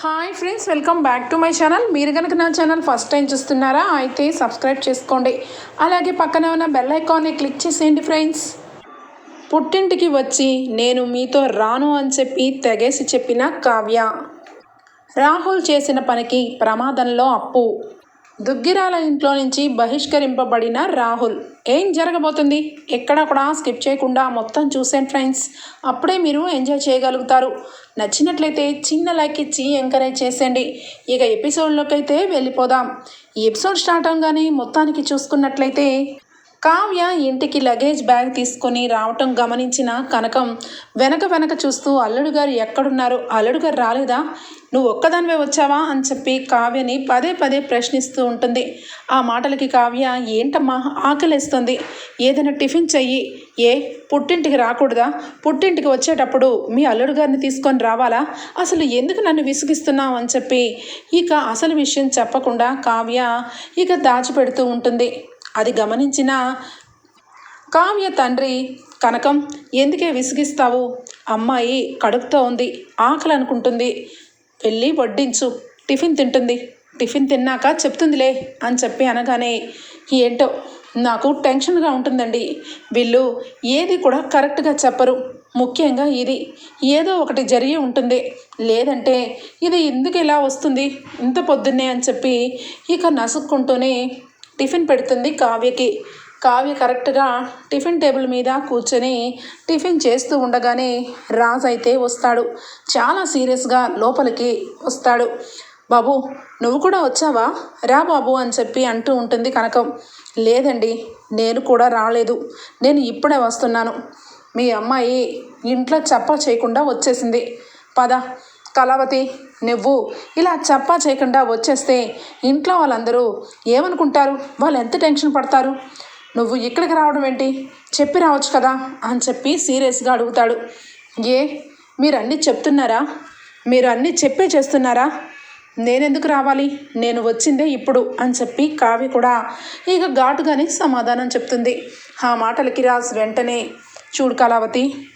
Hi friends welcome back to my channel మీరు కనుక నా ఛానల్ ఫస్ట్ టైం చూస్తున్నారా అయితే సబ్స్క్రైబ్ చేసుకోండి. అలాగే పక్కన ఉన్న బెల్ ఐకాన్ని క్లిక్ చేసేయండి ఫ్రెండ్స్ పుట్టింటికి వచ్చి నేను మీతో రాను అని చెప్పి తెగేసి చెప్పిన కావ్య. రాహుల్ చేసిన పనికి ప్రమాదంలో అప్పు. దుగ్గిరాల ఇంట్లో నుంచి బహిష్కరింపబడిన రాహుల్. ఏం జరగబోతుంది? ఎక్కడ కూడా స్కిప్ చేయకుండా మొత్తం చూసేయండి ఫ్రెండ్స్. అప్పుడే మీరు ఎంజాయ్ చేయగలుగుతారు. నచ్చినట్లయితే చిన్న లైక్ ఇచ్చి ఎంకరేజ్ చేసేయండి. ఇక ఎపిసోడ్లోకి అయితే వెళ్ళిపోదాం. ఈ ఎపిసోడ్ స్టార్ట్ అవగానే మొత్తానికి చూసుకున్నట్లయితే కావ్య ఇంటికి లగేజ్ బ్యాగ్ తీసుకొని రావటం గమనించిన కనకం వెనక వెనక చూస్తూ అల్లుడు గారు ఎక్కడున్నారు? అల్లుడు గారు రాలేదా? నువ్వు ఒక్కదానివే వచ్చావా? అని చెప్పి కావ్యని పదే పదే ప్రశ్నిస్తూ ఉంటుంది. ఆ మాటలకి కావ్య ఏంటమ్మా? ఆకలిస్తుంది. ఏదైనా టిఫిన్ చెయ్యి. ఏ? పుట్టింటికి రాకూడదా? పుట్టింటికి వచ్చేటప్పుడు మీ అల్లుడు గారిని తీసుకొని రావాలా? అసలు ఎందుకు నన్ను విసిగిస్తున్నావు? అని చెప్పి ఇక అసలు విషయం చెప్పకుండా కావ్య ఇక దాచిపెడుతూ ఉంటుంది. అది గమనించిన కావ్య తండ్రి కనకం ఎందుకే విసిగిస్తావు? అమ్మాయి కడుపుతో ఉంది ఆకలి అనుకుంటుంది. వెళ్ళి వడ్డించు టిఫిన్ తింటుంది. టిఫిన్ తిన్నాక చెప్తుందిలే అని చెప్పి అనగానే ఏంటో నాకు టెన్షన్గా ఉంటుందండి. వీళ్ళు ఏది కూడా కరెక్ట్గా చెప్పరు. ముఖ్యంగా ఇది. ఏదో ఒకటి జరిగి ఉంటుంది. లేదంటే ఇది ఎందుకు ఇలా వస్తుంది? ఇంత పొద్దున్నే అని చెప్పి ఇక నసుక్కుంటూనే టిఫిన్ పెడుతుంది కావ్యకి. కావ్య కరెక్ట్గా టిఫిన్ టేబుల్ మీద కూర్చొని టిఫిన్ చేస్తూ ఉండగానే రాజ్ అయితే వస్తాడు. చాలా సీరియస్గా లోపలికి వస్తాడు. బాబు నువ్వు కూడా వచ్చావా? రా బాబు అని చెప్పి అంటూ ఉంటుంది కనకం. లేదండి నేను కూడా రాలేదు. నేను ఇప్పుడే వస్తున్నాను. మీ అమ్మాయి ఇంట్లో చప్ప చేయకుండా వచ్చేసింది. పద కళావతి నువ్వు ఇలా చప్పా చేయకుండా వచ్చేస్తే ఇంట్లో వాళ్ళందరూ ఏమనుకుంటారు? వాళ్ళు ఎంత టెన్షన్ పడతారు? నువ్వు ఇక్కడికి రావడం ఏంటి? చెప్పి రావచ్చు కదా అని చెప్పి సీరియస్గా అడుగుతాడు. ఏ మీరు అన్నీ చెప్తున్నారా? మీరు అన్నీ చెప్పే చేస్తున్నారా? నేనెందుకు రావాలి? నేను వచ్చిందే ఇప్పుడు అని చెప్పి కావ్య కూడా ఇక ఘాటుగానే సమాధానం చెప్తుంది. ఆ మాటలకి రాజు వెంటనే చూడు కళావతి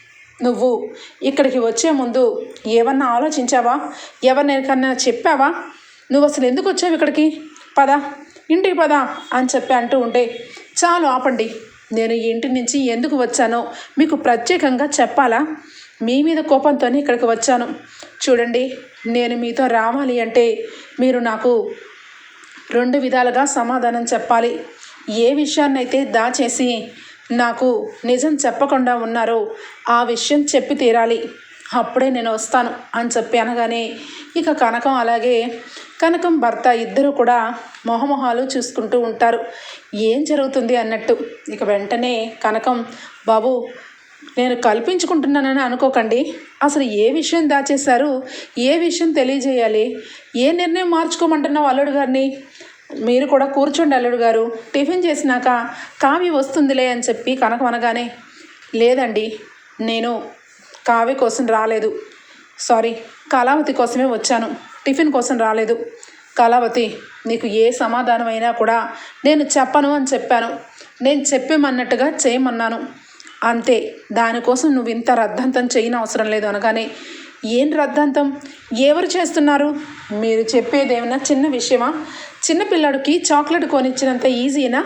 నువ్వు ఇక్కడికి వచ్చే ముందు ఏమన్నా ఆలోచించావా? ఎవరికన్నా చెప్పావా? నువ్వు అసలు ఎందుకు వచ్చావు ఇక్కడికి? పద ఇంటికి పద అని చెప్పి అంటూ ఉంటే చాలు ఆపండి. నేను ఈ ఇంటి నుంచి ఎందుకు వచ్చానో మీకు ప్రత్యేకంగా చెప్పాలా? మీ మీద కోపంతోనే ఇక్కడికి వచ్చాను. చూడండి నేను మీతో రావాలి అంటే మీరు నాకు రెండు విధాలుగా సమాధానం చెప్పాలి. ఏ విషయాన్నైతే దాచేసి నాకు నిజం చెప్పకుండా ఉన్నారో ఆ విషయం చెప్పి తీరాలి. అప్పుడే నేను వస్తాను అని చెప్పి అనగానే ఇక కనకం అలాగే కనకం భర్త ఇద్దరు కూడా మొహమొహాలు చూసుకుంటూ ఉంటారు. ఏం జరుగుతుంది అన్నట్టు? ఇక వెంటనే కనకం బాబు నేను కల్పించుకుంటున్నానని అనుకోకండి. అసలు ఏ విషయం దాచేశారు? ఏ విషయం తెలియజేయాలి? ఏ నిర్ణయం మార్చుకోమంటున్నావు అల్లుడు గారిని? మీరు కూడా కూర్చోండి అల్లుడు గారు. టిఫిన్ చేసినాక కావి వస్తుందిలే అని చెప్పి కనకం అనగానే లేదండి నేను కావ్య కోసం రాలేదు. సారీ కళావతి కోసమే వచ్చాను. టిఫిన్ కోసం రాలేదు. కళావతి నీకు ఏ సమాధానం అయినా కూడా నేను చెప్పను అని చెప్పాను. నేను చెప్పేమన్నట్టుగా చేయమన్నాను. అంతే దానికోసం నువ్వు ఇంత రద్దంతం చేయని అవసరం లేదు అనగానే ఏం రద్దాంతం? ఎవరు చేస్తున్నారు? మీరు చెప్పేది ఏమైనా చిన్న విషయమా? చిన్నపిల్లాడికి చాక్లెట్ కొనిచ్చినంత ఈజీనా?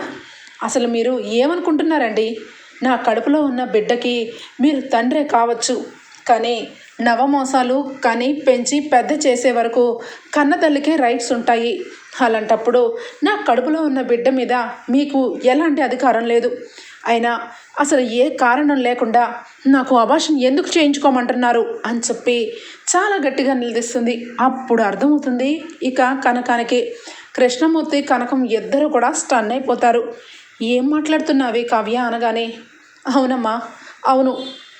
అసలు మీరు ఏమనుకుంటున్నారండి? నా కడుపులో ఉన్న బిడ్డకి మీరు తండ్రే కావచ్చు. కానీ నవమోసాలు కానీ పెంచి పెద్ద చేసే వరకు కన్నతల్లికే రైట్స్ ఉంటాయి. అలాంటప్పుడు నా కడుపులో ఉన్న బిడ్డ మీద మీకు ఎలాంటి అధికారం లేదు. అయినా అసలు ఏ కారణం లేకుండా నాకు అభాషణ ఎందుకు చేయించుకోమంటున్నారు అని చెప్పి చాలా గట్టిగా నిలదీస్తుంది. అప్పుడు అర్థమవుతుంది. ఇక కనకానికి కృష్ణమూర్తి కనకం ఇద్దరు కూడా స్టన్ అయిపోతారు. ఏం మాట్లాడుతున్నావే కావ్య అనగానే అవునమ్మా అవును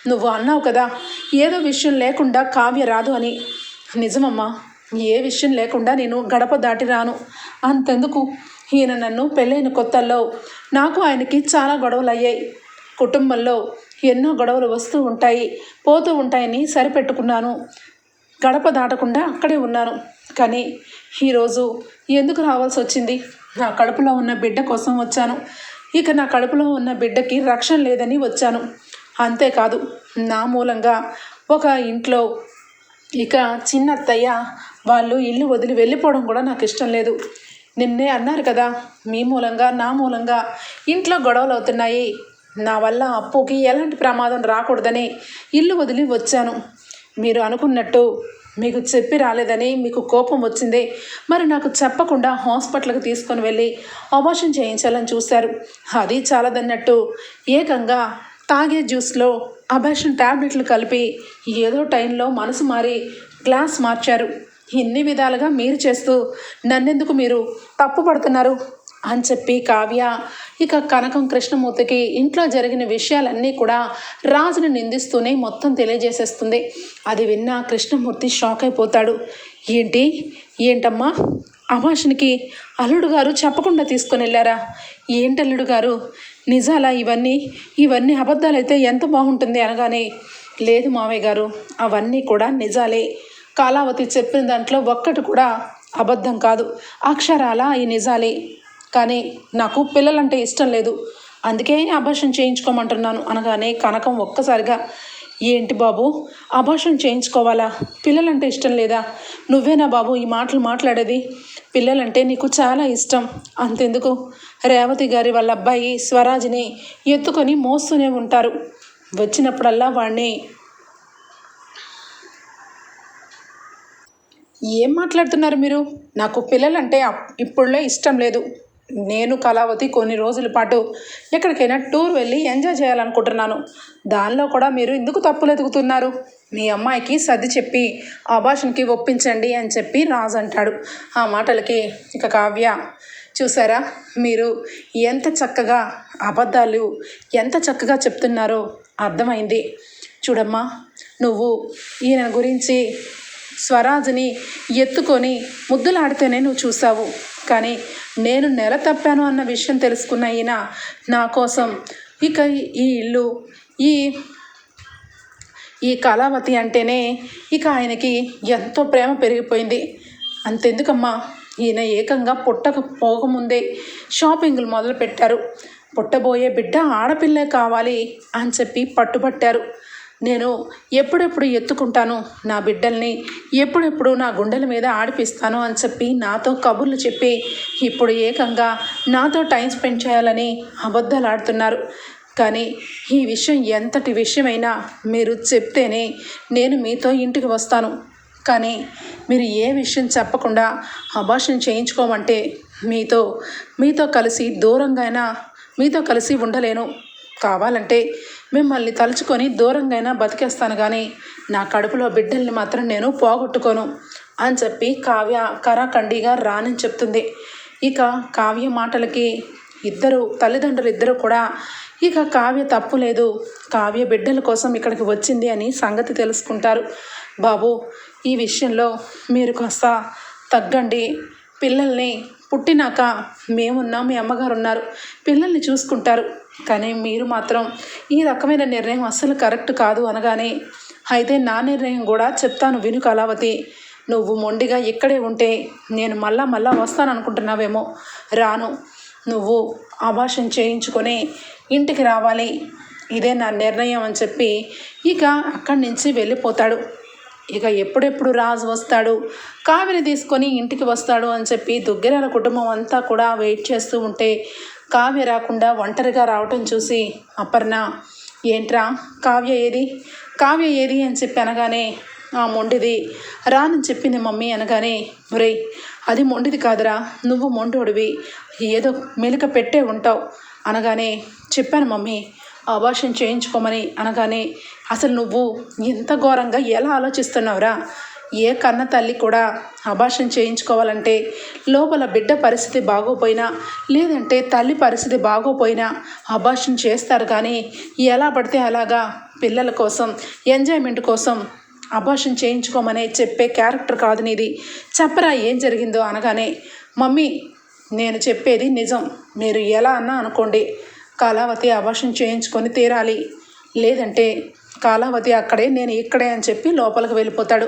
నువ్వు అన్నావు కదా ఏదో విషయం లేకుండా కావ్య రాదు అని. నిజమమ్మా ఏ విషయం లేకుండా నేను గడప దాటి రాను. అంతెందుకు? ఈయన నన్ను పెళ్ళైన కొత్తల్లో నాకు ఆయనకి చాలా గొడవలు అయ్యాయి కుటుంబంలో ఎన్నో గొడవలు వస్తూ ఉంటాయి పోతూ ఉంటాయని సరిపెట్టుకున్నాను. గడప దాటకుండా అక్కడే ఉన్నాను. కానీ ఈరోజు ఎందుకు రావాల్సి వచ్చింది? నా కడుపులో ఉన్న బిడ్డ కోసం వచ్చాను. ఇక నా కడుపులో ఉన్న బిడ్డకి రక్షణ లేదని వచ్చాను. అంతేకాదు నా మూలంగా ఒక ఇంట్లో ఇక చిన్నత్తయ్య వాళ్ళు ఇల్లు వదిలి వెళ్ళిపోవడం కూడా నాకు ఇష్టం లేదు. నిన్నే అన్నారు కదా మీ మూలంగా నా మూలంగా ఇంట్లో గొడవలు అవుతున్నాయి. నా వల్ల అప్పుకి ఎలాంటి ప్రమాదం రాకూడదని ఇల్లు వదిలి వచ్చాను. మీరు అనుకున్నట్టు మీకు చెప్పి రాలేదని మీకు కోపం వచ్చింది. మరి నాకు చెప్పకుండా హాస్పిటల్కి తీసుకొని వెళ్ళి అబార్షన్ చేయించాలని చూశారు. అది చాలదన్నట్టు ఏకంగా తాగే జ్యూస్లో అబార్షన్ ట్యాబ్లెట్లు కలిపి ఏదో టైంలో మనసు మారి గ్లాస్ మార్చారు. ఇన్ని విధాలుగా మీరు చేస్తూ నన్నెందుకు మీరు తప్పు పడుతున్నారు? అని చెప్పి కావ్య ఇక కనకం కృష్ణమూర్తికి ఇంట్లో జరిగిన విషయాలన్నీ కూడా రాజుని నిందిస్తూనే మొత్తం తెలియజేసేస్తుంది. అది విన్న కృష్ణమూర్తి షాక్ అయిపోతాడు. ఏంటి? ఏంటమ్మా? అమాషనికి అల్లుడు గారు చెప్పకుండా తీసుకొని వెళ్ళారా? ఏంటి అల్లుడు గారు? నిజాలా ఇవన్నీ? ఇవన్నీ అబద్ధాలైతే ఎంత బాగుంటుంది అనగానే లేదు మావయ్య గారు అవన్నీ కూడా నిజాలే. కాలావతి చెప్పిన దాంట్లో ఒక్కటి కూడా అబద్ధం కాదు. అక్షరాల ఈ నిజాలే. కానీ నాకు పిల్లలంటే ఇష్టం లేదు. అందుకే అభాషణ చేయించుకోమంటున్నాను అనగానే కనకం ఒక్కసారిగా ఏంటి బాబు అభాషణ చేయించుకోవాలా? పిల్లలంటే ఇష్టం లేదా? నువ్వేనా బాబు ఈ మాటలు మాట్లాడేది? పిల్లలంటే నీకు చాలా ఇష్టం. అంతెందుకు? రేవతి గారి వాళ్ళ అబ్బాయి స్వరాజ్ని ఎత్తుకొని మోస్తూనే ఉంటారు. వచ్చినప్పుడల్లా వాడిని ఏం మాట్లాడుతున్నారు మీరు? నాకు పిల్లలంటే ఇప్పుడులో ఇష్టం లేదు. నేను కళావతి కొన్ని రోజుల పాటు ఎక్కడికైనా టూర్ వెళ్ళి ఎంజాయ్ చేయాలనుకుంటున్నాను. దానిలో కూడా మీరు ఎందుకు తప్పులు ఎదుగుతున్నారు మీ అమ్మాయికి సర్ది చెప్పి అభాషణకి ఒప్పించండి అని చెప్పి రాజు అంటాడు. ఆ మాటలకి ఇక కావ్య చూసారా? మీరు ఎంత చక్కగా అబద్ధాలు ఎంత చక్కగా చెప్తున్నారో అర్థమైంది. చూడమ్మా నువ్వు ఈయన గురించి స్వరాజ్ని ఎత్తుకొని ముద్దులాడితేనే నువ్వు చూసావు కానీ నేను నెల తప్పాను అన్న విషయం తెలుసుకున్న ఈయన నా కోసం. ఇక ఈ ఇల్లు ఈ ఈ కళావతి అంటేనే ఇక ఆయనకి ఎంతో ప్రేమ పెరిగిపోయింది. అంతెందుకమ్మా? ఈయన ఏకంగా పుట్టక పోకముందే షాపింగ్లు మొదలు పెట్టారు పుట్టబోయే బిడ్డ ఆడపిల్లే కావాలి అని చెప్పి పట్టుబట్టారు. నేను ఎప్పుడెప్పుడు ఎత్తుకుంటాను నా బిడ్డల్ని ఎప్పుడెప్పుడు నా గుండెల మీద ఆడిపిస్తాను అని చెప్పి నాతో కబుర్లు చెప్పి ఇప్పుడు ఏకంగా నాతో టైం స్పెండ్ చేయాలని అబద్ధాలు ఆడుతున్నారు కానీ ఈ విషయం ఎంతటి విషయమైనా మీరు చెప్తేనే నేను మీతో ఇంటికి వస్తాను. కానీ మీరు ఏ విషయం చెప్పకుండా అభాషణ చేయించుకోమంటే మీతో మీతో కలిసి దూరంగా అయినా మీతో కలిసి ఉండలేను. కావాలంటే మిమ్మల్ని తలుచుకొని దూరంగా అయినా బతికేస్తాను కానీ నా కడుపులో బిడ్డల్ని మాత్రం నేను పోగొట్టుకోను అని చెప్పి కావ్య కరాఖండిగా రానని చెప్తుంది. ఇక కావ్య మాటలకి ఇద్దరు తల్లిదండ్రులు ఇద్దరు కూడా ఇక కావ్య తప్పు లేదు కావ్య బిడ్డల కోసం ఇక్కడికి వచ్చింది అని సంగతి తెలుసుకుంటారు. బాబు ఈ విషయంలో మీరు కాస్త తగ్గండి. పిల్లల్ని పుట్టినాక మేమున్నాం మీ అమ్మగారు ఉన్నారు పిల్లల్ని చూసుకుంటారు. కానీ మీరు మాత్రం ఈ రకమైన నిర్ణయం అస్సలు కరెక్ట్ కాదు అనగానే అయితే నా నిర్ణయం కూడా చెప్తాను విను కళావతి. నువ్వు మొండిగా ఇక్కడే ఉంటే నేను మళ్ళా మళ్ళా వస్తాను అనుకుంటున్నావేమో రాను. నువ్వు ఆభాషణ చేయించుకొని ఇంటికి రావాలి. ఇదే నా నిర్ణయం అని చెప్పి ఇక అక్కడి నుంచి వెళ్ళిపోతాడు. ఇక ఎప్పుడెప్పుడు రాజు వస్తాడు? కావిని తీసుకొని ఇంటికి వస్తాడు అని చెప్పి దుగ్గిరాల కుటుంబం అంతా కూడా వెయిట్ చేస్తూ ఉంటే కావ్య రాకుండా ఒంటరిగా రావటం చూసి అపర్ణ ఏంట్రా? కావ్య ఏది? కావ్య ఏది? అని చెప్పి అనగానే ఆ మొండిది. రానని చెప్పింది మమ్మీ అనగానే ఒరేయ్ అది మొండిది కాదురా. నువ్వు మొండోడివి. ఏదో మెలిక పెట్టే ఉంటావు. అనగానే చెప్పాను మమ్మీ. అబార్షన్ చేయించుకోమని. అనగానే అసలు నువ్వు ఇంత ఘోరంగా ఎలా ఆలోచిస్తున్నావురా? ఏ కన్న తల్లి కూడా అబార్షన్ చేయించుకోవాలంటే లోపల బిడ్డ పరిస్థితి బాగోపోయినా లేదంటే తల్లి పరిస్థితి బాగోపోయినా అబార్షన్ చేస్తారు కానీ ఎలా పడితే అలాగా పిల్లల కోసం ఎంజాయ్మెంట్ కోసం అబార్షన్ చేయించుకోమని చెప్పే క్యారెక్టర్ కాదు నీది. చెప్పరా ఏం జరిగిందో అనగానే మమ్మీ నేను చెప్పేది నిజం. మీరు ఎలా అన్నా అనుకోండి. కాలావతి అబార్షన్ చేయించుకొని తీరాలి. లేదంటే కాలావతి అక్కడే నేను ఇక్కడే అని చెప్పి లోపలికి వెళ్ళిపోతాడు.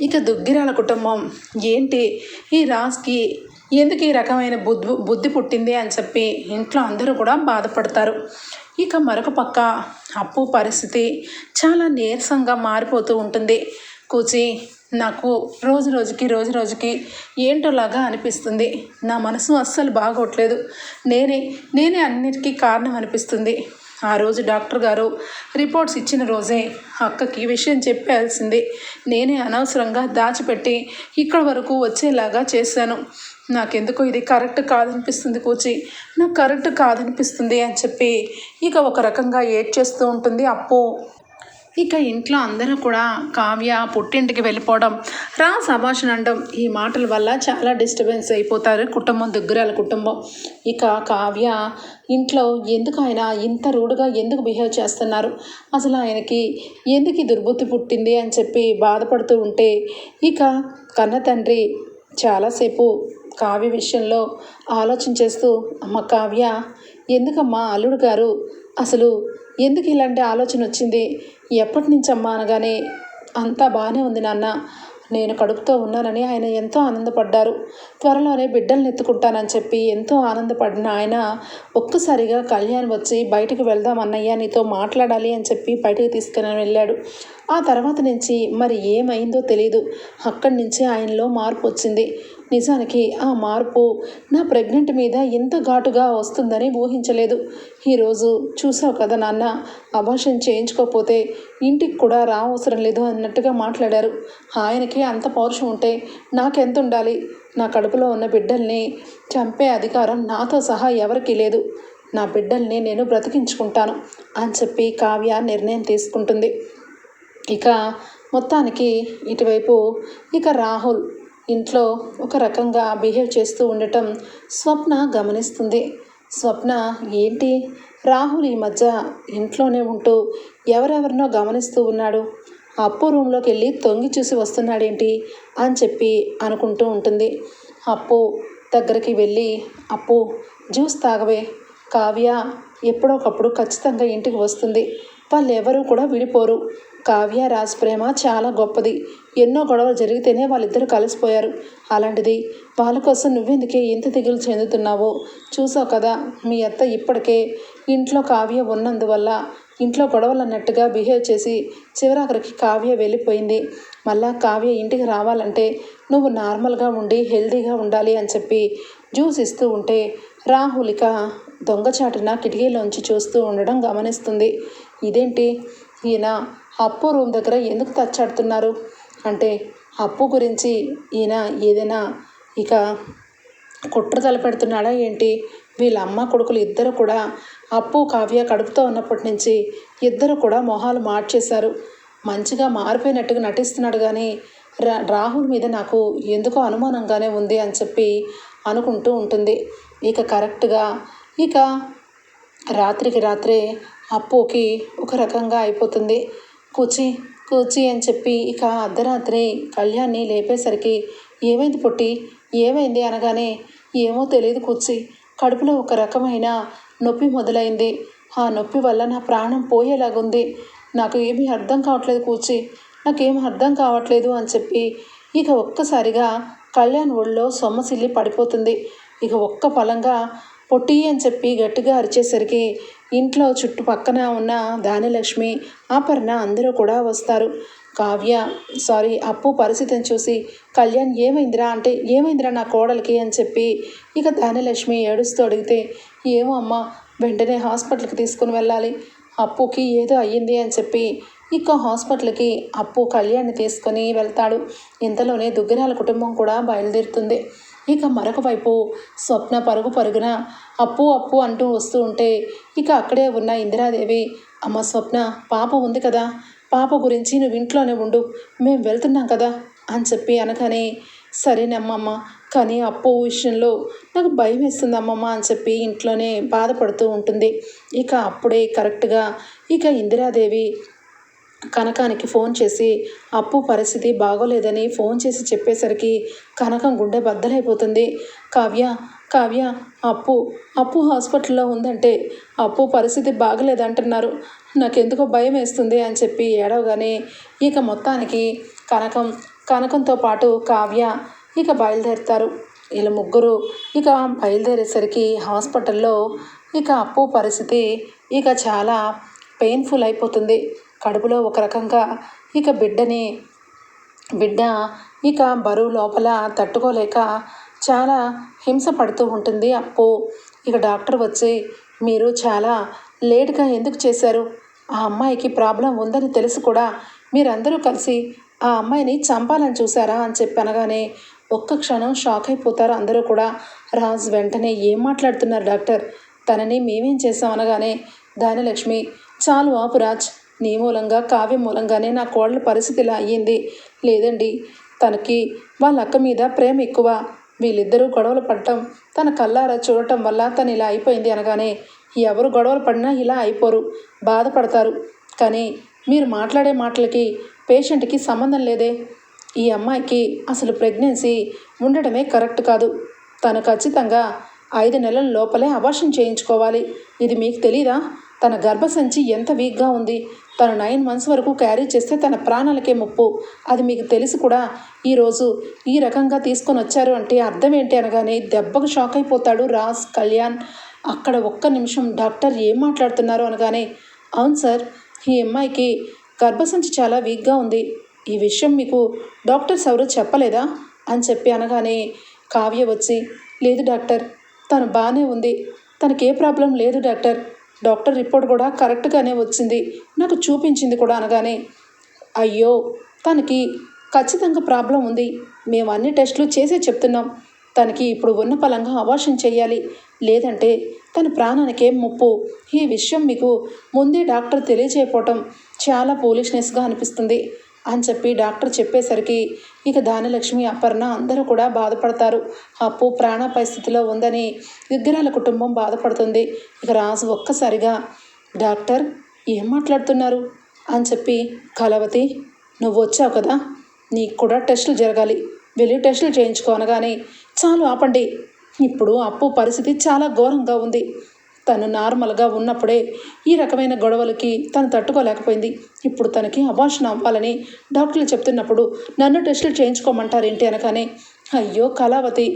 ఇక దుగ్గిరాల కుటుంబం. ఏంటి? ఈ రాజ్కి ఎందుకు ఈ రకమైన బుద్ధి బుద్ధి పుట్టింది అని చెప్పి ఇంట్లో అందరూ కూడా బాధపడతారు. ఇక మరొక పక్క అప్పు పరిస్థితి చాలా నీరసంగా మారిపోతూ ఉంటుంది. కూచి నాకు రోజు రోజుకి రోజు రోజుకి ఏంటోలాగా అనిపిస్తుంది. నా మనసు అస్సలు బాగోట్లేదు. నేనే నేనే అన్నిటికీ కారణం అనిపిస్తుంది. ఆ రోజు డాక్టర్ గారు రిపోర్ట్స్ ఇచ్చిన రోజే అక్కకి విషయం చెప్పాల్సింది. నేనే అనవసరంగా దాచిపెట్టి ఇక్కడ వరకు వచ్చేలాగా చేశాను. నాకెందుకో ఇది కరెక్ట్ కాదనిపిస్తుంది కూచి. నాకు కరెక్ట్ కాదనిపిస్తుంది అని చెప్పి ఇక ఒక రకంగా ఏడ్ చేస్తూ ఉంటుంది అప్పు. ఇక ఇంట్లో అందరూ కూడా కావ్య పుట్టింటికి వెళ్ళిపోవడం రా సభాషణ అనడం ఈ మాటల వల్ల చాలా డిస్టర్బెన్స్ అయిపోతారు కుటుంబం దగ్గరాల కుటుంబం. ఇక కావ్య ఇంట్లో ఎందుకు ఆయన ఇంత రూడ్గా ఎందుకు బిహేవ్ చేస్తున్నారు? అసలు ఆయనకి ఎందుకు ఈ దుర్బుద్ధి పుట్టింది అని చెప్పి బాధపడుతూ ఉంటే ఇక కన్న తండ్రి చాలాసేపు కావ్య విషయంలో ఆలోచన చేస్తూ అమ్మ కావ్య ఎందుకమ్మా అల్లుడు గారు అసలు ఎందుకు ఇలాంటి ఆలోచన వచ్చింది? ఎప్పటి నుంచి అమ్మా అనగానే అంతా బాగానే ఉంది నాన్న. నేను కడుపుతో ఉన్నానని ఆయన ఎంతో ఆనందపడ్డారు. త్వరలోనే బిడ్డల్ని ఎత్తుకుంటానని చెప్పి ఎంతో ఆనందపడిన ఆయన ఒక్కసారిగా కళ్యాణ్ వచ్చి బయటకు వెళ్దాం అన్నయ్య నీతో మాట్లాడాలి అని చెప్పి బయటకు తీసుకుని వెళ్ళాడు. ఆ తర్వాత నుంచి మరి ఏమైందో తెలియదు అక్కడి నుంచి ఆయనలో మార్పు వచ్చింది. నిజానికి ఆ మార్పు నా ప్రెగ్నెంట్ మీద ఎంత ఘాటుగా వస్తుందని ఊహించలేదు. ఈరోజు చూసావు కదా నాన్న అబార్షన్ చేయించుకోకపోతే ఇంటికి కూడా రావసరం లేదు అన్నట్టుగా మాట్లాడారు. ఆయనకి అంత పౌరుషం ఉంటే నాకెంత ఉండాలి నా కడుపులో ఉన్న బిడ్డల్ని చంపే అధికారం నాతో సహా ఎవరికీ లేదు. నా బిడ్డల్ని నేను బ్రతికించుకుంటాను అని చెప్పి కావ్య నిర్ణయం తీసుకుంటుంది. ఇక మొత్తానికి ఇటువైపు ఇక రాహుల్ ఇంట్లో ఒక రకంగా బిహేవ్ చేస్తూ ఉండటం స్వప్న గమనిస్తుంది. స్వప్న ఏంటి? రాహుల్ ఈ మధ్య ఇంట్లోనే ఉంటూ ఎవరెవరినో గమనిస్తూ ఉన్నాడు. అప్పు రూమ్లోకి వెళ్ళి తొంగి చూసి వస్తున్నాడేంటి? అని చెప్పి అనుకుంటూ ఉంటుంది. అప్పు దగ్గరికి వెళ్ళి అప్పు జ్యూస్ తాగవే. కావ్య ఎప్పుడొకప్పుడు ఖచ్చితంగా ఇంటికి వస్తుంది. వాళ్ళెవరూ కూడా విడిపోరు. కావ్య రాజ్ ప్రేమ చాలా గొప్పది. ఎన్నో గొడవలు జరిగితేనే వాళ్ళిద్దరూ కలిసిపోయారు. అలాంటిది వాళ్ళ కోసం నువ్వెందుకే ఇంత దిగులు చెందుతున్నావో? చూసావు కదా మీ అత్త ఇప్పటికే ఇంట్లో కావ్య ఉన్నందువల్ల ఇంట్లో గొడవలు అన్నట్టుగా బిహేవ్ చేసి చివరాఖరికి కావ్య వెళ్ళిపోయింది. మళ్ళా కావ్య ఇంటికి రావాలంటే నువ్వు నార్మల్గా ఉండి హెల్తీగా ఉండాలి అని చెప్పి జ్యూస్ ఇస్తూ ఉంటే రాహులిక దొంగచాటున కిటికీలోంచి చూస్తూ ఉండడం గమనిస్తుంది. ఇదేంటి? ఈయన అప్పు రూమ్ దగ్గర ఎందుకు తచ్చాడుతున్నారు? అంటే అప్పు గురించి ఈయన ఏదైనా ఇక కుట్ర తలపెడుతున్నాడా ఏంటి? వీళ్ళ అమ్మ కొడుకులు ఇద్దరు కూడా అప్పు కావ్య కడుపుతో ఉన్నప్పటి నుంచి ఇద్దరు కూడా మొహాలు మార్చేశారు. మంచిగా మారిపోయినట్టుగా నటిస్తున్నాడు కానీ రా రాహుల్ మీద నాకు ఎందుకో అనుమానంగానే ఉంది అని చెప్పి అనుకుంటూ ఉంటుంది. ఇక కరెక్ట్గా ఇక రాత్రికి రాత్రే అప్పుకి ఒక రకంగా అయిపోతుంది. కూచి కూచి అని చెప్పి ఇక అర్ధరాత్రి కళ్యాణ్ని లేపేసరికి ఏమైంది పుట్టి? ఏమైంది? అనగానే ఏమో తెలియదు కూర్చి. కడుపులో ఒక రకమైన నొప్పి మొదలైంది. ఆ నొప్పి వల్ల నా ప్రాణం పోయేలాగుంది. నాకు ఏమీ అర్థం కావట్లేదు కూర్చి. నాకేం అర్థం కావట్లేదు అని చెప్పి ఇక ఒక్కసారిగా కళ్యాణ్ ఒళ్ళో సొమ్మసిల్లి పడిపోతుంది. ఇక ఒక్క పలంగా పొట్టి అని చెప్పి గట్టిగా అరిచేసరికి ఇంట్లో చుట్టుపక్కన ఉన్న దానిలక్ష్మి ఆపర్ణ అందరూ కూడా వస్తారు. కావ్య సారీ అప్పు పరిస్థితిని చూసి కళ్యాణ్ ఏమైందిరా? అంటే ఏమైందిరా నా కోడలికి? అని చెప్పి ఇక దానిలక్ష్మి ఏడుస్తూ అడిగితే ఏమో అమ్మ వెంటనే హాస్పిటల్కి తీసుకుని వెళ్ళాలి. అప్పుకి ఏదో అయ్యింది అని చెప్పి ఇక హాస్పిటల్కి అప్పు కళ్యాణ్ని తీసుకొని వెళ్తాడు. ఇంతలోనే దుగ్గిరాల కుటుంబం కూడా బయలుదేరుతుంది. ఇక మరొక వైపు స్వప్న పరుగు పరుగున అప్పు అప్పు అంటూ వస్తూ ఉంటే ఇక అక్కడే ఉన్న ఇందిరాదేవి అమ్మ స్వప్న పాప ఉంది కదా పాప గురించి నువ్వు ఇంట్లోనే ఉండు మేము వెళ్తున్నాం కదా అని చెప్పి అనగానే సరేనమ్మమ్మ కానీ అప్పు విషయంలో నాకు భయం వేస్తుంది అమ్మమ్మ అని చెప్పి ఇంట్లోనే బాధపడుతూ ఉంటుంది. ఇక అప్పుడే కరెక్ట్గా ఇక ఇందిరాదేవి కనకానికి ఫోన్ చేసి అప్పు పరిస్థితి బాగోలేదని ఫోన్ చేసి చెప్పేసరికి కనకం గుండె బద్దలైపోతుంది. కావ్య కావ్య అప్పు అప్పు హాస్పిటల్లో ఉందంటే అప్పు పరిస్థితి బాగలేదంటున్నారు. నాకెందుకో భయం వేస్తుంది అని చెప్పి ఏడవగానే ఇక మొత్తానికి కనకం కనకంతో పాటు కావ్య ఇక బయలుదేరుతారు. వీళ్ళ ముగ్గురు ఇక బయలుదేరేసరికి హాస్పిటల్లో ఇక అప్పు పరిస్థితి ఇక చాలా పెయిన్ఫుల్ అయిపోతుంది. కడుపులో ఒక రకంగా ఇక బిడ్డని బిడ్డ ఇక బరువు లోపల తట్టుకోలేక చాలా హింస పడుతూ ఉంటుంది. అప్పు ఇక డాక్టర్ వచ్చి మీరు చాలా లేట్గా ఎందుకు చేశారు? ఆ అమ్మాయికి ప్రాబ్లం ఉందని తెలిసి కూడా. మీరందరూ కలిసి ఆ అమ్మాయిని చంపాలని చూసారా అని చెప్పి అనగానే ఒక్క క్షణం షాక్ అయిపోతారు అందరూ కూడా. రాజ్ వెంటనే ఏం మాట్లాడుతున్నారు డాక్టర్? తనని మేమేం చేసాం అనగానే దానిలక్ష్మి చాలు ఆపు రాజ్. నీ మూలంగా కావ్య మూలంగానే నా కోడల పరిస్థితి ఇలా అయ్యింది. లేదండి తనకి వాళ్ళ అక్క మీద ప్రేమ ఎక్కువ. వీళ్ళిద్దరూ గొడవలు పడటం తన కల్లారా చూడటం వల్ల తను ఇలా అయిపోయింది అనగానే ఎవరు గొడవలు పడినా ఇలా అయిపోరు బాధపడతారు. కానీ మీరు మాట్లాడే మాటలకి పేషెంట్కి సంబంధం లేదే. ఈ అమ్మాయికి అసలు ప్రెగ్నెన్సీ ఉండటమే కరెక్ట్ కాదు. తను ఖచ్చితంగా ఐదు నెలల లోపలే అబార్షన్ చేయించుకోవాలి. ఇది మీకు తెలీదా? తన గర్భసంచి ఎంత వీక్గా ఉంది. తను నైన్ మంత్స్ వరకు క్యారీ చేస్తే తన ప్రాణాలకే ముప్పు. అది మీకు తెలిసి కూడా ఈరోజు ఈ రకంగా తీసుకొని వచ్చారు అంటే అర్థం ఏంటి అనగానే దెబ్బకు షాక్ అయిపోతాడు రాజ్ కళ్యాణ్. అక్కడ ఒక్క నిమిషం డాక్టర్ ఏం మాట్లాడుతున్నారు అనగానే అవును సార్ ఈ అమ్మాయికి గర్భసంచి చాలా వీక్గా ఉంది. ఈ విషయం మీకు డాక్టర్స్ ఎవరు చెప్పలేదా? అని చెప్పి అనగానే కావ్య వచ్చి లేదు డాక్టర్ తను బాగానే ఉంది. తనకే ప్రాబ్లం లేదు డాక్టర్. డాక్టర్ రిపోర్ట్ కూడా కరెక్ట్గానే వచ్చింది. నాకు చూపించింది కూడా అనగానే అయ్యో తనకి ఖచ్చితంగా ప్రాబ్లం ఉంది. మేము అన్ని టెస్టులు చేసే చెప్తున్నాం. తనకి ఇప్పుడు ఉన్న పలంగా అవాషన్ చేయాలి. లేదంటే తన ప్రాణానికే ముప్పు. ఈ విషయం మీకు ముందే డాక్టర్ తెలియజేయకపోవటం చాలా పోలిష్నెస్గా అనిపిస్తుంది. అని చెప్పి డాక్టర్ చెప్పేసరికి ఇక దానిలక్ష్మి అపర్ణ అందరూ కూడా బాధపడతారు. అప్పు ప్రాణ పరిస్థితిలో ఉందని విగ్రహాల కుటుంబం బాధపడుతుంది. ఇక రాజు ఒక్కసారిగా డాక్టర్ ఏం మాట్లాడుతున్నారు? అని చెప్పి కలవతి నువ్వు వచ్చావు కదా? నీకు కూడా టెస్టులు జరగాలి. వెళ్ళి టెస్టులు చేయించుకో అనగానే చాలు ఆపండి. ఇప్పుడు అప్పు పరిస్థితి చాలా ఘోరంగా ఉంది. తను నార్మల్గా ఉన్నప్పుడే ఈ రకమైన గొడవలకి తను తట్టుకోలేకపోయింది. ఇప్పుడు తనకి అబార్షన్ అవ్వాలని డాక్టర్లు చెప్తున్నప్పుడు నన్ను టెస్టులు చేయించుకోమంటారేంటి అనగానే అయ్యో కళావతి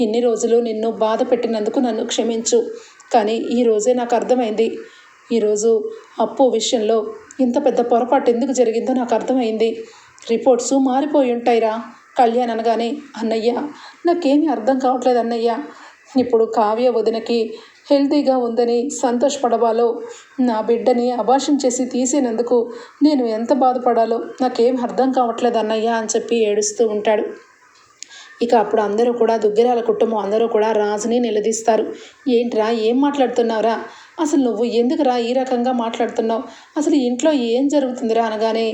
ఇన్ని రోజులు నిన్ను బాధ పెట్టినందుకు నన్ను క్షమించు. కానీ ఈ రోజే నాకు అర్థమైంది. ఈరోజు అప్పు విషయంలో ఇంత పెద్ద పొరపాటు ఎందుకు జరిగిందో నాకు అర్థమైంది. రిపోర్ట్స్ మారిపోయి ఉంటాయిరా. కళ్యాణ్ అనగానే అన్నయ్య నాకేమీ అర్థం కావట్లేదు అన్నయ్య. ఇప్పుడు కావ్య వదినకి హెల్తీగా ఉందని సంతోషపడవాలో? నా బిడ్డని అభాషణ చేసి తీసినందుకు నేను ఎంత బాధపడాలో నాకేం అర్థం కావట్లేదు అన్నయ్య అని చెప్పి ఏడుస్తూ ఉంటాడు. ఇక అప్పుడు అందరూ కూడా దుగ్గిరాల కుటుంబం అందరూ కూడా రాజుని నిలదీస్తారు. ఏంట్రా ఏం మాట్లాడుతున్నావురా? అసలు నువ్వు ఎందుకురా ఈ రకంగా మాట్లాడుతున్నావు? అసలు ఇంట్లో ఏం జరుగుతుందిరా అనగానే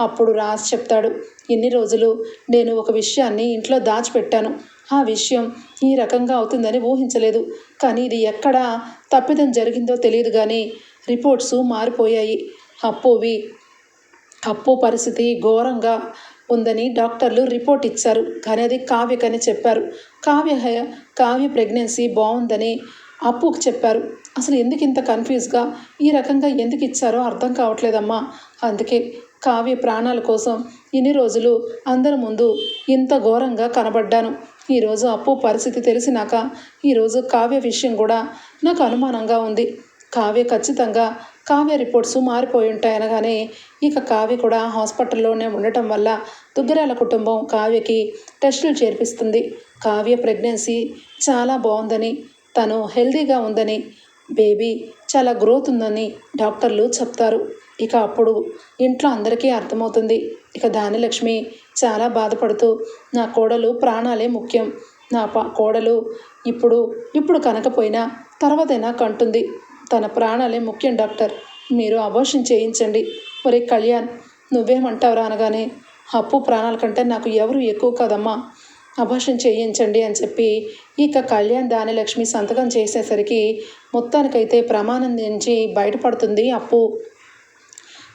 అప్పుడు రాజు చెప్తాడు ఎన్ని రోజులు నేను ఒక విషయాన్ని ఇంట్లో దాచిపెట్టాను. ఆ విషయం ఈ రకంగా అవుతుందని ఊహించలేదు. కానీ ఇది ఎక్కడ తప్పిదం జరిగిందో తెలియదు కానీ రిపోర్ట్స్ మారిపోయాయి. అప్పువి అప్పు పరిస్థితి ఘోరంగా ఉందని డాక్టర్లు రిపోర్ట్ ఇచ్చారు. కానీ అది కావ్యకని చెప్పారు. కావ్య కావ్య ప్రెగ్నెన్సీ బాగుందని అప్పుకు చెప్పారు. అసలు ఎందుకు ఇంత కన్ఫ్యూజ్గా? ఈ రకంగా ఎందుకు ఇచ్చారో అర్థం కావట్లేదమ్మా. అందుకే కావ్య ప్రాణాల కోసం ఇన్ని రోజులు అందరి ముందు ఇంత ఘోరంగా కనబడ్డాను. ఈరోజు అప్పు పరిస్థితి తెలిసినాక ఈరోజు కావ్య విషయం కూడా నాకు అనుమానంగా ఉంది. కావ్య ఖచ్చితంగా కావ్య రిపోర్ట్స్ మారిపోయి ఉంటాయనగానే ఇక కావ్య కూడా హాస్పిటల్లోనే ఉండటం వల్ల దుగ్గరాల కుటుంబం కావ్యకి టెస్టులు చేర్పిస్తుంది. కావ్య ప్రెగ్నెన్సీ చాలా బాగుందని తను హెల్తీగా ఉందని బేబీ చాలా గ్రోత్ ఉందని డాక్టర్లు చెప్తారు. ఇక అప్పుడు ఇంట్లో అందరికీ అర్థమవుతుంది. ఇక దానిలక్ష్మి చాలా బాధపడుతూ నా కోడలు ప్రాణాలే ముఖ్యం. నా పా కోడలు ఇప్పుడు ఇప్పుడు కనకపోయినా తర్వాతైనా కంటుంది. తన ప్రాణాలే ముఖ్యం డాక్టర్. మీరు అబోషన్ చేయించండి. ఒరే కళ్యాణ్ నువ్వేమంటావురా అనగానే అప్పు ప్రాణాల కంటే నాకు ఎవరు ఎక్కువ కదమ్మా. అభాషణ చేయించండి అని చెప్పి ఇక కళ్యాణ్ దానిలక్ష్మి సంతకం చేసేసరికి మొత్తానికైతే ప్రమాణం నుంచి బయటపడుతుంది అప్పు.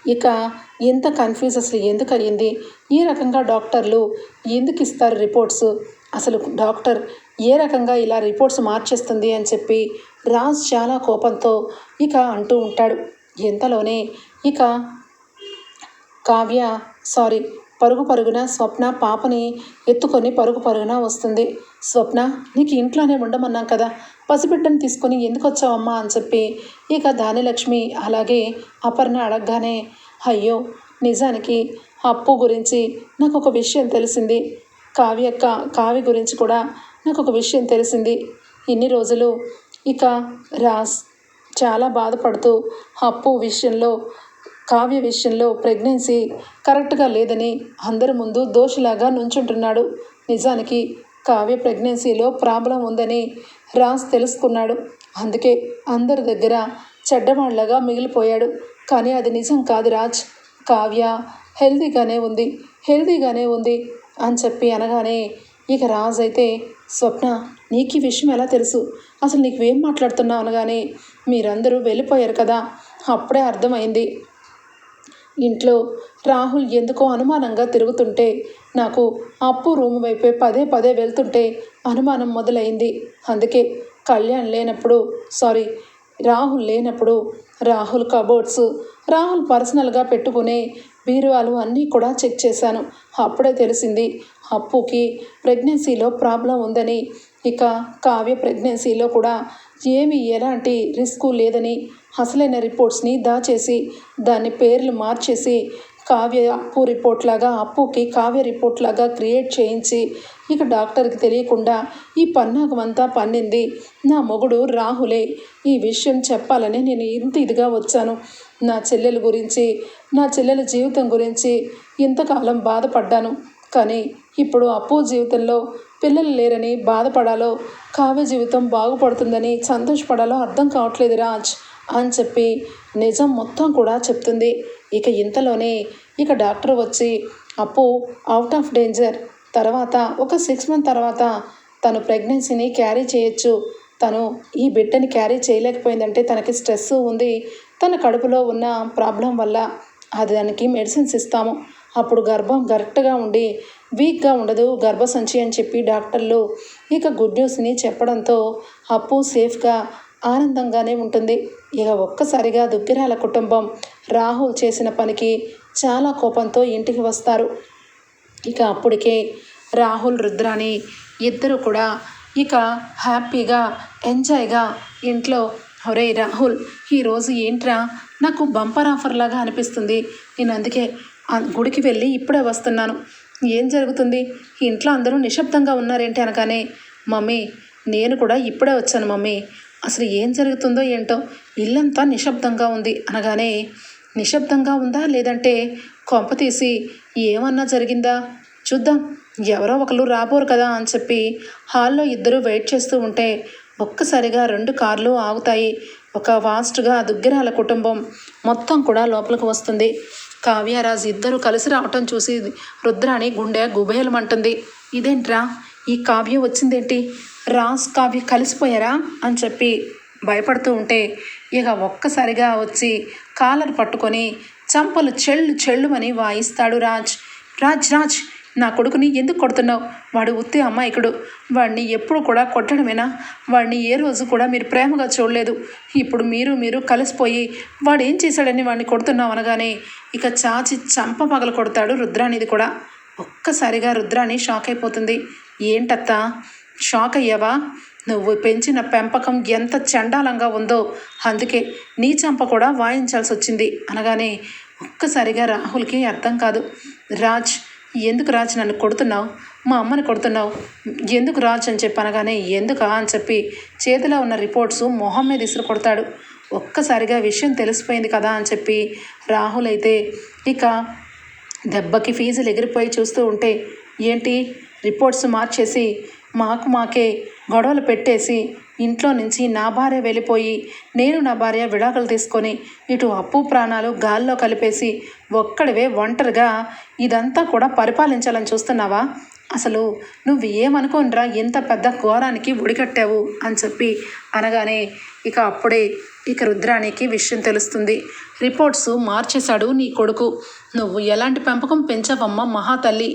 ఇక ఎంత కన్ఫ్యూజ్ అసలు ఎందుకు అయ్యింది? ఈ రకంగా డాక్టర్లు ఎందుకు ఇస్తారు రిపోర్ట్స్ అసలు డాక్టర్ ఏ రకంగా ఇలా రిపోర్ట్స్ మార్చేస్తుంది అని చెప్పి రాజ్ చాలా కోపంతో ఇక అంటూ ఉంటాడు. ఎంతలోనే ఇక కావ్య సారీ పరుగు పరుగున స్వప్న పాపని ఎత్తుకొని పరుగు పరుగున వస్తుంది. స్వప్న నీకు ఇంట్లోనే ఉండమన్నాం కదా పసిబిడ్డను తీసుకొని ఎందుకు వచ్చావమ్మా అని చెప్పి ఇక దానిలక్ష్మి అలాగే అపర్ణ అడగగానే అయ్యో నిజానికి అప్పు గురించి నాకు ఒక విషయం తెలిసింది. కావ్యక్క కా కావ్య గురించి కూడా నాకు ఒక విషయం తెలిసింది. ఇన్ని రోజులు ఇక రాస్ చాలా బాధపడుతూ అప్పు విషయంలో కావ్య విషయంలో ప్రెగ్నెన్సీ కరెక్ట్గా లేదని అందరి ముందు దోషిలాగా నుంచుంటున్నాడు. నిజానికి కావ్య ప్రెగ్నెన్సీలో ప్రాబ్లం ఉందని రాజ్ తెలుసుకున్నాడు. అందుకే అందరి దగ్గర చెడ్డవాళ్ళగా మిగిలిపోయాడు. కానీ అది నిజం కాదు రాజ్. కావ్య హెల్తీగానే ఉంది. హెల్దీగానే ఉంది అని చెప్పి అనగానే ఇక రాజ్ అయితే స్వప్న నీకు ఈ విషయం ఎలా తెలుసు? అసలు నీకు ఏం మాట్లాడుతున్నావు అనగానే మీరందరూ వెళ్ళిపోయారు కదా. అప్పుడే అర్థమైంది. ఇంట్లో రాహుల్ ఎందుకో అనుమానంగా తిరుగుతుంటే నాకు అప్పు రూమ్ వైపే పదే పదే వెళ్తుంటే అనుమానం మొదలైంది. అందుకే కళ్యాణ్ లేనప్పుడు సారీ రాహుల్ లేనప్పుడు రాహుల్ కబోర్డ్స్ రాహుల్ పర్సనల్గా పెట్టుకునే బీరువాలు అన్నీ కూడా చెక్ చేశాను. అప్పుడే తెలిసింది అప్పుకి ప్రెగ్నెన్సీలో ప్రాబ్లం ఉందని. ఇక కావ్య ప్రెగ్నెన్సీలో కూడా ఏమి ఎలాంటి రిస్క్ లేదని అసలైన రిపోర్ట్స్ని దాచేసి దాని పేర్లు మార్చేసి కావ్య అప్పు రిపోర్ట్ లాగా అప్పుకి కావ్య రిపోర్ట్ లాగా క్రియేట్ చేయించి ఇక డాక్టర్కి తెలియకుండా ఈ పన్నాగమంతా పన్నింది. నా మొగుడు రాహులే ఈ విషయం చెప్పాలని నేను ఇంత ఇదిగా వచ్చాను. నా చెల్లెల గురించి నా చెల్లెల జీవితం గురించి ఇంతకాలం బాధపడ్డాను. కానీ ఇప్పుడు అప్పు జీవితంలో పిల్లలు లేరని బాధపడాలో కావ్య జీవితం బాగుపడుతుందని సంతోషపడాలో అర్థం కావట్లేదు రాజ్ అని చెప్పి నిజం మొత్తం కూడా చెప్తుంది. ఇక ఇంతలోనే ఇక డాక్టర్ వచ్చి అప్పు అవుట్ ఆఫ్ డేంజర్ తర్వాత ఒక సిక్స్ మంత్ తర్వాత తను ప్రెగ్నెన్సీని క్యారీ చేయొచ్చు. తను ఈ బిడ్డని క్యారీ చేయలేకపోయిందంటే తనకి స్ట్రెస్ ఉంది. తన కడుపులో ఉన్న ప్రాబ్లం వల్ల అది దానికి మెడిసిన్స్ ఇస్తాము. అప్పుడు గర్భం కరెక్ట్గా ఉండి వీక్గా ఉండదు గర్భసంచి అని చెప్పి డాక్టర్లు ఇక గుడ్ న్యూస్ని చెప్పడంతో అప్పు సేఫ్గా ఆనందంగానే ఉంటుంది. ఇక ఒక్కసారిగా దుగ్గిరాల కుటుంబం రాహుల్ చేసిన పనికి చాలా కోపంతో ఇంటికి వస్తారు. ఇక అప్పటికే రాహుల్ రుద్రాని ఇద్దరు కూడా ఇక హ్యాపీగా ఎంజాయ్గా ఇంట్లో ఒరే రాహుల్ ఈరోజు ఏంట్రా? నాకు బంపర్ ఆఫర్ లాగా అనిపిస్తుంది. నేను అందుకే గుడికి వెళ్ళి ఇప్పుడే వస్తున్నాను. ఏం జరుగుతుంది? ఇంట్లో అందరూ నిశ్శబ్దంగా ఉన్నారేంటి అనగానే మమ్మీ నేను కూడా ఇప్పుడే వచ్చాను మమ్మీ. అసలు ఏం జరుగుతుందో ఏంటో ఇల్లంతా నిశ్శబ్దంగా ఉంది అనగానే నిశ్శబ్దంగా ఉందా? లేదంటే కొంప తీసి ఏమన్నా జరిగిందా? చూద్దాం. ఎవరో ఒకరు రాబోరు కదా అని చెప్పి హాల్లో ఇద్దరు వెయిట్ చేస్తూ ఉంటే ఒక్కసారిగా రెండు కార్లు ఆగుతాయి. ఒక వాస్ట్గా దుగ్గిరాల కుటుంబం మొత్తం కూడా లోపలికి వస్తుంది. కావ్యరాజ్ ఇద్దరు కలిసి రావటం చూసి రుద్రాణి గుండె గుబేలమంటుంది. ఇదేంట్రా? ఈ కావ్యం వచ్చిందేంటి? రాజ్ కావ్య కలిసిపోయారా? అని చెప్పి భయపడుతూ ఉంటే ఇక ఒక్కసారిగా వచ్చి కాలర్ పట్టుకొని చంపలు చెళ్ళు చెళ్ళుమని వాయిస్తాడు రాజ్. రాజ్ రాజ్ నా కొడుకుని ఎందుకు కొడుతున్నావు? వాడు ఉత్తి అమాయకుడు. వాడిని ఎప్పుడు కూడా కొట్టడమేనా? వాడిని ఏ రోజు కూడా మీరు ప్రేమగా చూడలేదు. ఇప్పుడు మీరు మీరు కలిసిపోయి వాడు ఏం చేశాడని వాడిని కొడుతున్నావు అనగానే ఇక చాచి చంప పగల కొడతాడు రుద్రానిది కూడా. ఒక్కసారిగా రుద్రాని షాక్ అయిపోతుంది. ఏంటత్తా? షాక్ అయ్యావా? నువ్వు పెంచిన పెంపకం ఎంత చండాలంగా ఉందో. అందుకే నీ చంప కూడా వాయించాల్సి వచ్చింది అనగానే ఒక్కసారిగా రాహుల్కి అర్థం కాదు. రాజ్ ఎందుకు రాజు నన్ను కొడుతున్నావు? మా అమ్మని కొడుతున్నావు? ఎందుకు రాజు అని చెప్పి అనగానే ఎందుకా అని చెప్పి చేతిలో ఉన్న రిపోర్ట్స్ మొహం మీద ఇసురు కొడతాడు. ఒక్కసారిగా విషయం తెలిసిపోయింది కదా అని చెప్పి రాహుల్ అయితే ఇక దెబ్బకి ఫీజులు ఎగిరిపోయి చూస్తూ ఉంటే ఏంటి? రిపోర్ట్స్ మార్చేసి మాకు మాకే గొడవలు పెట్టేసి ఇంట్లో నుంచి నా భార్య వెళ్ళిపోయి నేను నా భార్య విడాకులు తీసుకొని ఇటు అప్పు ప్రాణాలు గాల్లో కలిపేసి ఒక్కడివే ఒంటరిగా ఇదంతా కూడా పరిపాలించాలని చూస్తున్నావా? అసలు నువ్వు ఏమనుకోనరా ఇంత పెద్ద ఘోరానికి ఒడిగట్టావు అని చెప్పి అనగానే ఇక అప్పుడే ఇక రుద్రానికి విషయం తెలుస్తుంది. రిపోర్ట్స్ మార్చేశాడు నీ కొడుకు. నువ్వు ఎలాంటి పెంపకం పెంచావమ్మ మహాతల్లి?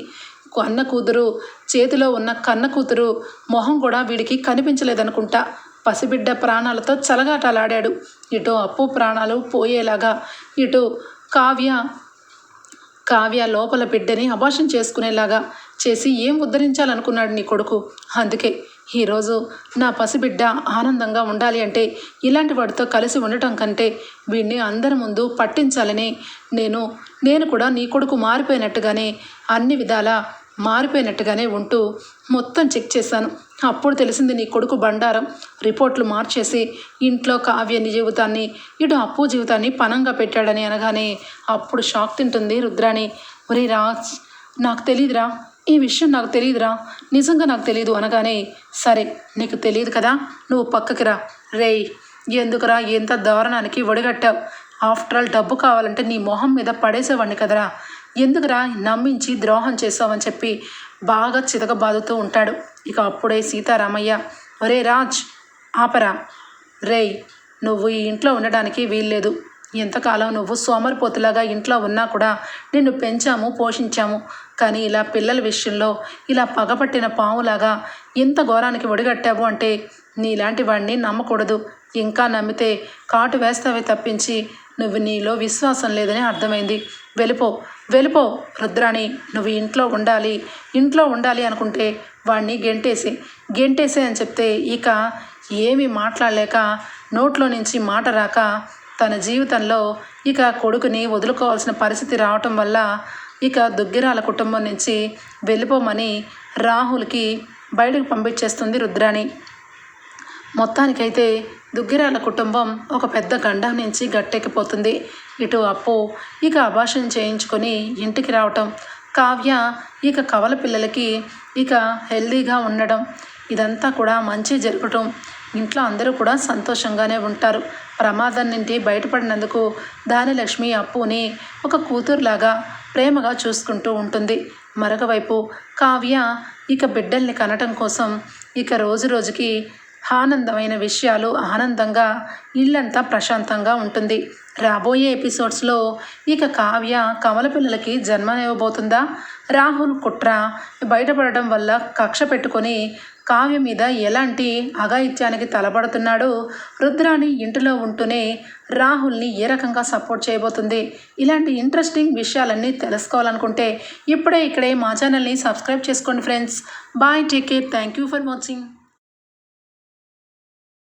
అన్న కూతురు చేతిలో ఉన్న కన్న కూతురు మొహం కూడా వీడికి కనిపించలేదనుకుంటా. పసిబిడ్డ ప్రాణాలతో చలగాటలాడాడు. ఇటు అప్పు ప్రాణాలు పోయేలాగా ఇటు కావ్య కావ్య లోపల బిడ్డని అభాషం చేసుకునేలాగా చేసి ఏం ఉద్ధరించాలనుకున్నాడు నీ కొడుకు? అందుకే ఈరోజు నా పసిబిడ్డ ఆనందంగా ఉండాలి అంటే ఇలాంటి వాడితో కలిసి ఉండటం కంటే వీడిని అందరి ముందు పట్టించాలని నేను నేను కూడా నీ కొడుకు మారిపోయినట్టుగానే అన్ని విధాలా మారిపోయినట్టుగానే ఉంటూ మొత్తం చెక్ చేశాను. అప్పుడు తెలిసింది నీ కొడుకు బండారం రిపోర్ట్లు మార్చేసి ఇంట్లో కావ్య జీవితాన్ని ఇటు అప్పు జీవితాన్ని పనంగా పెట్టాడని అనగానే అప్పుడు షాక్ తింటుంది రుద్రాణి. ఒరే రాజ్ నాకు తెలియదురా ఈ విషయం నాకు తెలియదురా నిజంగా నాకు తెలియదు అనగానే సరే నీకు తెలియదు కదా నువ్వు పక్కకి రా. రేయ్ ఎందుకురా ఎంత దారుణానికి ఒడిగట్టావు? ఆఫ్టర్ ఆల్ డబ్బు కావాలంటే నీ మొహం మీద పడేసేవాడిని కదరా. ఎందుకురా నమ్మించి ద్రోహం చేసావని చెప్పి బాగా చితకబాదుతూ ఉంటాడు. ఇక అప్పుడే సీతారామయ్య ఒరే రాజ్ ఆపరా. రేయ్ నువ్వు ఈ ఇంట్లో ఉండడానికి వీల్లేదు. ఎంతకాలం నువ్వు సోమరిపోతులాగా ఇంట్లో ఉన్నా కూడా నిన్ను పెంచాము పోషించాము. కానీ ఇలా పిల్లల విషయంలో ఇలా పగపట్టిన పాములాగా ఇంత ఘోరానికి ఒడిగట్టావు అంటే నీలాంటి వాడిని నమ్మకూడదు. ఇంకా నమ్మితే కాటు వేస్తావే తప్పించి నువ్వు నీలో విశ్వాసం లేదని అర్థమైంది. వెళ్ళిపో. వెళ్ళిపో రుద్రాణి నువ్వు ఇంట్లో ఉండాలి ఇంట్లో ఉండాలి అనుకుంటే వాడిని గెంటేసి. గెంటేసే అని చెప్తే ఇక ఏమీ మాట్లాడలేక నోట్లో నుంచి మాట రాక తన జీవితంలో ఇక కొడుకుని వదులుకోవాల్సిన పరిస్థితి రావటం వల్ల ఇక దుగ్గిరాల కుటుంబం నుంచి వెళ్ళిపోమని రాహుల్కి బయటకు పంపించేస్తుంది రుద్రాణి. మొత్తానికైతే దుగ్గిరాల కుటుంబం ఒక పెద్ద గండం నుంచి గట్టెక్కిపోతుంది. ఇటు అప్పు. ఇక అభాషణ చేయించుకొని ఇంటికి రావటం. కావ్య ఇక కవల పిల్లలకి ఇక హెల్దీగా ఉండడం ఇదంతా కూడా మంచి జరగటం. ఇంట్లో అందరూ కూడా సంతోషంగానే ఉంటారు. ప్రమాదం నుండి బయటపడినందుకు దానిలక్ష్మి అప్పుని ఒక కూతురులాగా ప్రేమగా చూసుకుంటూ ఉంటుంది. మరొక వైపు కావ్య ఇక బిడ్డల్ని కనటం కోసం ఇక రోజు రోజుకి ఆనందమైన విషయాలు ఆనందంగా ఇల్లంతా ప్రశాంతంగా ఉంటుంది. రాబోయే ఎపిసోడ్స్లో ఇక కావ్య కమల పిల్లలకి జన్మనివ్వబోతుందా? రాహుల్ కుట్ర బయటపడడం వల్ల కక్ష పెట్టుకొని కావ్య మీద ఎలాంటి అఘాయిత్యానికి తలపడుతున్నాడో రుద్రాని ఇంటిలో ఉంటూనే రాహుల్ని ఏ రకంగా సపోర్ట్ చేయబోతుంది? ఇలాంటి ఇంట్రెస్టింగ్ విషయాలన్నీ తెలుసుకోవాలనుకుంటే ఇప్పుడే ఇక్కడే మా ఛానల్ని సబ్స్క్రైబ్ చేసుకోండి friends. Bye take care. Thank you for watching.